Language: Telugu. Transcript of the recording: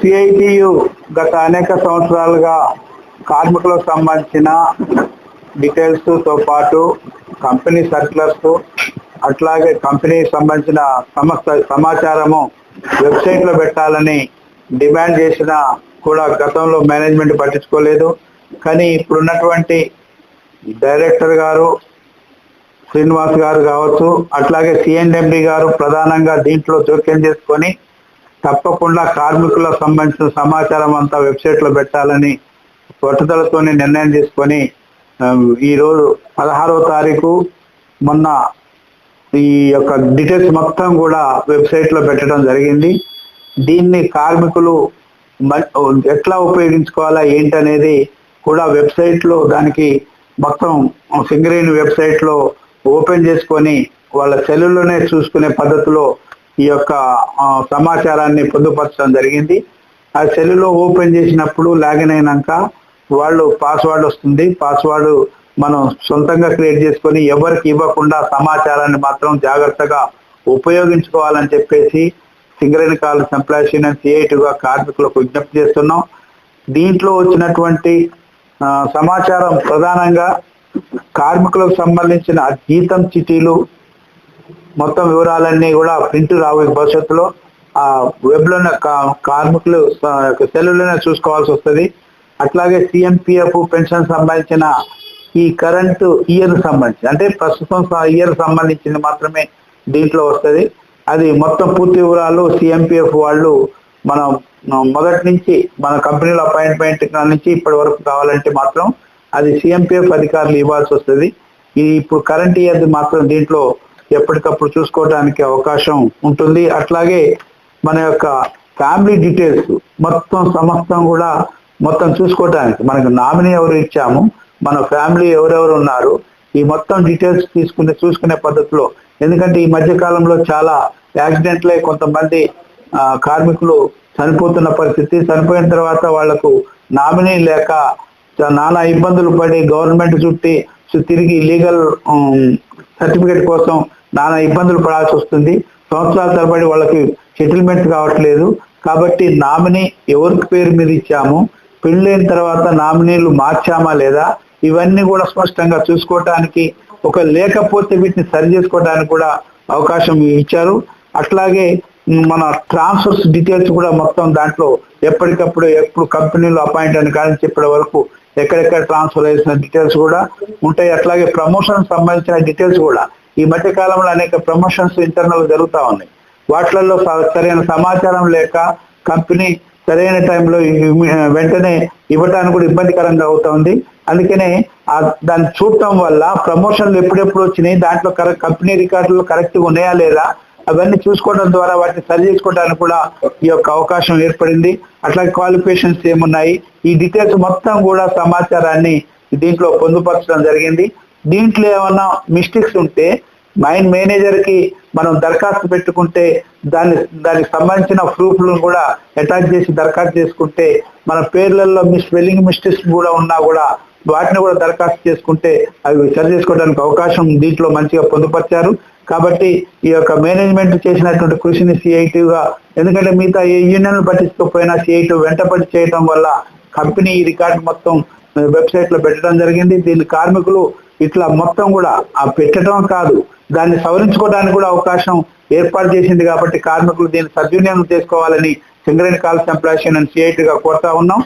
సిఐటియు గత అనేక సంవత్సరాలుగా కార్మికులకు సంబంధించిన డీటెయిల్స్తో పాటు కంపెనీ సర్క్యులర్స్ అట్లాగే కంపెనీకి సంబంధించిన సమస్త సమాచారము వెబ్సైట్లో పెట్టాలని డిమాండ్ చేసిన కూడా గతంలో మేనేజ్మెంట్ పట్టించుకోలేదు. కానీ ఇప్పుడున్నటువంటి డైరెక్టర్ గారు శ్రీనివాస్ గారు కావచ్చు అట్లాగే సిఎన్ఎండి గారు ప్రధానంగా దీంట్లో జోక్యం చేసుకొని తప్పకుండా కార్మికులకు సంబంధించిన సమాచారం అంతా వెబ్సైట్లో పెట్టాలని పట్టుదలతోనే నిర్ణయం తీసుకొని ఈ రోజు పదహారవ తారీఖు మొన్న ఈ యొక్క డీటెయిల్స్ మొత్తం కూడా వెబ్సైట్లో పెట్టడం జరిగింది. దీన్ని కార్మికులు మ- ఎట్లా ఉపయోగించుకోవాలా ఏంటనేది కూడా వెబ్సైట్లో దానికి మొత్తం సింగరేణి వెబ్సైట్లో ఓపెన్ చేసుకొని వాళ్ళ సెల్లులోనే చూసుకునే పద్ధతిలో ఈ యొక్క సమాచారాన్ని పొందుపరచడం జరిగింది. ఆ సెల్లులో ఓపెన్ చేసినప్పుడు లాగిన్ అయినాక వాళ్ళు పాస్వర్డ్ వస్తుంది. పాస్వర్డ్ మనం సొంతంగా క్రియేట్ చేసుకొని ఎవరికి ఇవ్వకుండా సమాచారాన్ని మాత్రం జాగ్రత్తగా ఉపయోగించుకోవాలని చెప్పేసి సింగరేణి కాలేజ్ ఎంప్లాయీస్ యూనియన్ సిఐటిగా కార్మికులకు విజ్ఞప్తి చేస్తున్నాం. దీంట్లో వచ్చినటువంటి సమాచారం ప్రధానంగా కార్మికులకు సంబంధించిన జీతం చిటీలు మొత్తం వివరాలన్నీ కూడా ప్రింట్ రావు భవిష్యత్తులో. ఆ వెబ్లో కార్మికులు సెల్లులోనే చూసుకోవాల్సి వస్తుంది. అట్లాగే సిఎంపిఎఫ్ పెన్షన్ సంబంధించిన ఈ కరెంట్ ఇయర్ సంబంధించి అంటే ప్రస్తుతం ఇయర్ సంబంధించింది మాత్రమే దీంట్లో వస్తుంది. అది మొత్తం పూర్తి వివరాలు సిఎంపిఎఫ్ వాళ్ళు మనం మనం మొదటి నుంచి మన కంపెనీలో అపాయింట్మెంట్ నుంచి ఇప్పటి వరకు కావాలంటే మాత్రం అది సిఎంపిఎఫ్ అధికారులు ఇవ్వాల్సి వస్తుంది. ఈ ఇప్పుడు కరెంట్ ఇయర్ది మాత్రం దీంట్లో ఎప్పటికప్పుడు చూసుకోవడానికి అవకాశం ఉంటుంది. అట్లాగే మన యొక్క ఫ్యామిలీ డీటెయిల్స్ మొత్తం సమస్తం కూడా మొత్తం చూసుకోవడానికి మనకు నామినీ ఎవరు ఇచ్చాము మన ఫ్యామిలీ ఎవరెవరు ఉన్నారు ఈ మొత్తం డీటెయిల్స్ తీసుకునే చూసుకునే పద్ధతిలో. ఎందుకంటే ఈ మధ్య కాలంలో చాలా యాక్సిడెంట్లే కొంతమంది ఆ, కార్మికులు చనిపోతున్న పరిస్థితి. చనిపోయిన తర్వాత వాళ్ళకు నామినీ లేక నానా ఇబ్బందులు పడి గవర్నమెంట్ చుట్టి తిరిగి లీగల్ సర్టిఫికేట్ కోసం నానా ఇబ్బందులు పడాల్సి వస్తుంది. సంవత్సరాల తరబడి వాళ్ళకి సెటిల్మెంట్ కావట్లేదు. కాబట్టి నామినీ ఎవరికి పేరు మీద ఇచ్చాము? పెళ్ళైన తర్వాత నామినీలు మార్చామా లేదా? ఇవన్నీ కూడా స్పష్టంగా చూసుకోవటానికి ఒక లేకపోతే వీటిని సరి చేసుకోవడానికి కూడా అవకాశం ఇచ్చారు. అట్లాగే మన ట్రాన్స్ఫర్స్ డీటెయిల్స్ కూడా మొత్తం దాంట్లో ఎప్పటికప్పుడు ఎప్పుడు కంపెనీలో అపాయింట్ అని కానీ చెప్పే వరకు ఎక్కడెక్కడ ట్రాన్స్ఫర్ చేసిన డీటెయిల్స్ కూడా ఉంటాయి. అట్లాగే ప్రమోషన్ సంబంధించిన డీటెయిల్స్ కూడా. ఈ మధ్య కాలంలో అనేక ప్రమోషన్స్ ఇంటర్నల్ జరుగుతా ఉన్నాయి. వాటిలలో సరైన సమాచారం లేక కంపెనీ సరైన టైంలో వెంటనే ఇవ్వడానికి కూడా ఇబ్బందికరంగా అవుతుంది అందుకనే దాన్ని చూడటం వల్ల ప్రమోషన్లు ఎప్పుడెప్పుడు వచ్చినాయి? దాంట్లో కరెక్ట్ కంపెనీ రికార్డులు కరెక్ట్ ఉన్నాయా లేదా? అవన్నీ చూసుకోవడం ద్వారా వాటిని సరి చేసుకోవడానికి కూడా ఈ యొక్క అవకాశం ఏర్పడింది. అట్లాగే క్వాలిఫికేషన్స్ ఏమున్నాయి? ఈ డీటెయిల్స్ మొత్తం కూడా సమాచారాన్ని దీంట్లో పొందుపరచడం జరిగింది. దీంట్లో ఏమన్నా మిస్టేక్స్ ఉంటే మైన్ మేనేజర్కి మనం దరఖాస్తు పెట్టుకుంటే దాని దానికి సంబంధించిన ప్రూఫ్లను కూడా అటాచ్ చేసి దరఖాస్తు చేసుకుంటే మన పేర్లలో మీ స్పెల్లింగ్ మిస్టేక్స్ కూడా ఉన్నా కూడా వాటిని కూడా దరఖాస్తు చేసుకుంటే అవి సరి చేసుకోవడానికి అవకాశం దీంట్లో మంచిగా పొందుపరిచారు. కాబట్టి ఈ యొక్క మేనేజ్మెంట్ చేసినటువంటి కృషిని CIT గా ఎందుకంటే మిగతా ఏ యూనియన్లు పట్టించుకోకపోయినా సిఐటి వెంటపడి చేయడం వల్ల కంపెనీ ఈ రికార్డు మొత్తం వెబ్సైట్లో పెట్టడం జరిగింది. దీన్ని కార్మికులు ఇట్లా మొత్తం కూడా ఆ పెట్టడం కాదు. దాన్ని సవరించుకోవడానికి కూడా అవకాశం ఏర్పాటు చేసింది కాబట్టి కార్మికులు దీన్ని సద్వినియోగం చేసుకోవాలని సింగరేణి కాల్స్ ఎంప్లాయ్ సిఐటి గా కోరుతా ఉన్నాం.